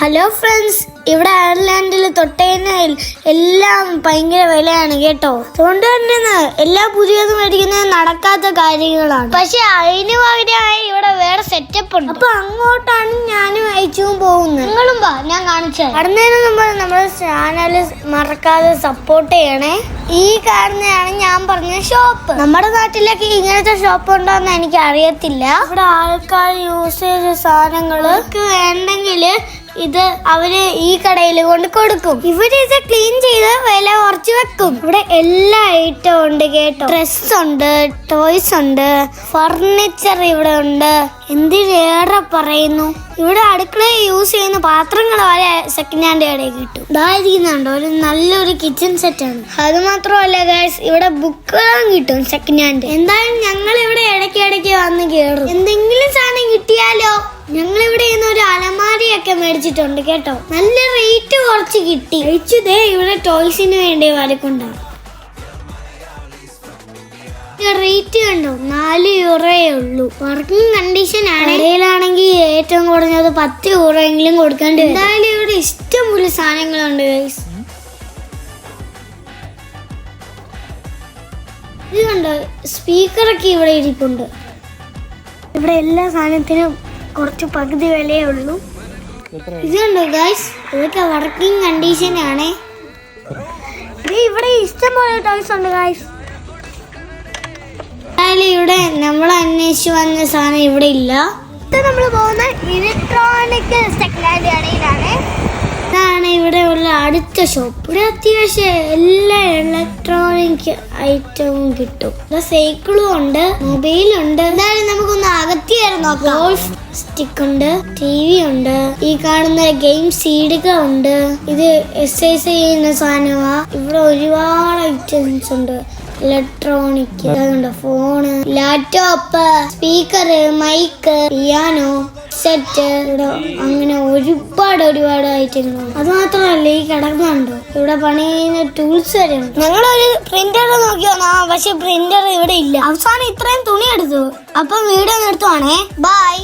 Hello friends ഇവിടെ അയർലാൻഡിൽ തൊട്ടേനയിൽ എല്ലാം ഭയങ്കര വിലയാണ് കേട്ടോ. അതുകൊണ്ട് തന്നെ എല്ലാ പുതിയതും മേടിക്കുന്നത് നടക്കാത്ത കാര്യങ്ങളാണ്. പക്ഷെ അതിന് പകരമായി ഇവിടെ വേറെ സെറ്റപ്പ് ഉണ്ട്. അപ്പൊ അങ്ങോട്ടാണ് ഞാനും അയച്ചും പോകുന്നത്. നിങ്ങളും വാ ഞാൻ കാണിച്ചു കടന്നതിന് മുമ്പ് നമ്മുടെ ചാനൽ മറക്കാതെ സപ്പോർട്ട് ചെയ്യണേ. ഈ കാരണയാണ് ഞാൻ പറഞ്ഞ ഷോപ്പ് നമ്മുടെ നാട്ടിലൊക്കെ ഇങ്ങനത്തെ ഷോപ്പ് ഉണ്ടോന്ന് എനിക്ക് അറിയത്തില്ല ഇവിടെ ആൾക്കാർ യൂസ് ചെയ്ത സാധനങ്ങൾക്ക് വേണ്ടെങ്കിൽ ഇത് അവർ ഈ കടയിൽ കൊണ്ട് കൊടുക്കും. ഇത് ക്ലീൻ ചെയ്ത് വില കുറച്ച് വെക്കും. ഇവിടെ എല്ലാ ഐറ്റം ഉണ്ട് കേട്ടോ. ഡ്രസ് ഉണ്ട് ടോയ്സ് ഉണ്ട് ഫർണിച്ചർ ഇവിടെ ഉണ്ട്. എന്തിനേറെ പറയുന്നു? ഇവിടെ അടുക്കള യൂസ് ചെയ്യുന്ന പാത്രങ്ങൾ വരെ സെക്കൻഡ് ഹാൻഡ് കടയിൽ കിട്ടും. ഇതായിരിക്കുന്നുണ്ടോ ഒരു നല്ലൊരു കിച്ചൺ സെറ്റ് ആണ്. അത് മാത്രമല്ല ഗൈസ് ഇവിടെ ബുക്കുകളും കിട്ടും സെക്കൻഡ് ഹാൻഡ് എന്തായാലും ഞങ്ങൾ ഇവിടെ ഇടയ്ക്ക് ഇടയ്ക്ക് വന്ന് കയറും എന്തെങ്കിലും സാധനം കിട്ടിയാലോ? ഞങ്ങൾ ഇവിടെ ഒരു അലമാരിയൊക്കെ മേടിച്ചിട്ടുണ്ട് കേട്ടോ. നല്ല റേറ്റ് കുറച്ച് കിട്ടി. കഴിച്ചതേ ഇവിടെ ടോയ്സിന് വേണ്ടി വരക്കുണ്ടാവും റേറ്റ് കണ്ടോ? നാല് യൂറോയേ ഉള്ളൂ. വർക്കിംഗ് കണ്ടീഷൻ ആണ്. ഇടയിലാണെങ്കിൽ ഏറ്റവും കുറഞ്ഞത് പത്ത് യൂറോ എങ്കിലും കൊടുക്കേണ്ടി എന്തായാലും ഇവിടെ ഇഷ്ടംപോലെ സാധനങ്ങളുണ്ട് ഗൈസ് ഇത് കണ്ടോ? സ്പീക്കറൊക്കെ ഇവിടെ ഇരിപ്പുണ്ട്. ഇവിടെ എല്ലാ സാധനത്തിനും കുറച്ച് പകുതി വിലയേ ഉള്ളൂ. ഇത് കണ്ടോ ഗൈസ് ഇതൊക്കെ വർക്കിംഗ് കണ്ടീഷൻ ഇവിടെ ഇഷ്ടം പോലെ ടോയ്സ് ഉണ്ട് ഗൈസ് ഇവിടെ നമ്മൾ അന്വേഷിച്ചു വന്ന സാധനം ഇവിടെ ഇല്ല. ഇത് നമ്മൾ പോകുന്ന ഇലക്ട്രോണിക് സെക്കൻഡ് കടയിലാണ് ഇതാണ് ഇവിടെ ഉള്ള അടുത്ത ഷോപ്പ് ഇവിടെ അത്യാവശ്യം എല്ലാ ഇലക്ട്രോണിക് ഐറ്റവും കിട്ടും. ഇവിടെ സൈക്കിളും ഉണ്ട് മൊബൈലുണ്ട് എന്തായാലും നോക്കാം ഗോൾഫ് സ്റ്റിക്ക് ഉണ്ട് ടി വി ഉണ്ട് ഈ കാണുന്ന ഗെയിം സീഡുകൾ ഉണ്ട് ഇത് എക്സസൈസ് ചെയ്യുന്ന സാധനമാ. ഇവിടെ ഒരുപാട് ഐറ്റംസ് ഉണ്ട്. Electronic phone laptop speaker mic piano set അങ്ങനെ ഒരുപാട് ഒരുപാട് ഐറ്റങ്ങളുണ്ട് അത് മാത്രമല്ല ഈ കിടക്കുന്നുണ്ടോ ഇവിടെ പണി ചെയ്യുന്ന ടൂൾസ് വരെ ഞങ്ങളൊരു പ്രിന്റർ നോക്കി വന്നാ പക്ഷെ പ്രിന്റർ ഇവിടെ ഇല്ല. അവസാനം ഇത്രയും തുണി എടുത്തു. അപ്പം വീഡിയോ നിർത്തുവാണേ ബൈ